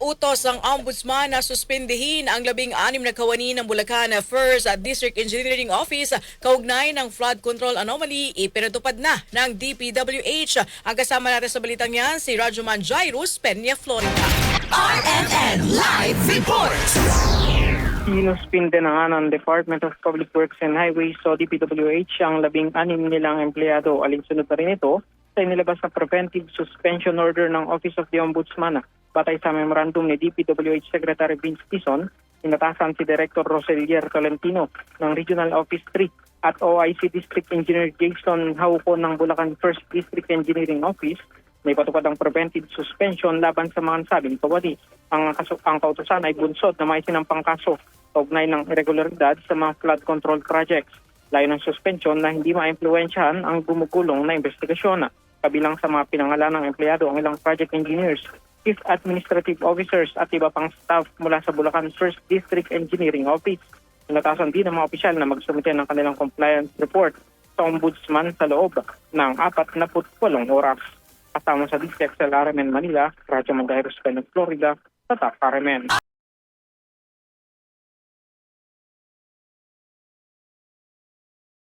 Nautos ang ombudsman na suspindihin ang labing anim na kawani ng Bulacan First District Engineering Office kaugnay ng flood control anomaly ipinatupad na ng DPWH. Ang kasama natin sa balitang yan si Rajuman Jairus Peña Florida. RNN Live Report! Sinuspinde na nga ng Department of Public Works and Highways o DPWH ang labing-anim nilang empleyado. Alinsunod na rin ito sa inilabas na preventive suspension order ng Office of the Ombudsman. Batay sa memorandum ni DPWH Secretary Vince Tison, inatasan si Director Roselier Tolentino ng Regional Office 3 at OIC District Engineer Jason Hauco ng Bulacan First District Engineering Office may patupad ang preventive suspension laban sa mga nasabing kawani. Ang, kaso, ang kautosan ay bunsod na may sinampang kaso kaugnay ng irregularidad sa mga flood control projects. Layo ng suspension na hindi maimpluwensyahan ang gumugulong na investigasyon. Kabilang sa mga pinangalan ng empleyado ang ilang project engineers, chief administrative officers at iba pang staff mula sa Bulacan First District Engineering Office. Inatasan din ng mga opisyal na magsumite ng kanilang compliance report sa ombudsman sa loob ng 48 oras kasama sa DCXL RMN Manila, Radyo Mandaheros, Florida, sa TAP RMN.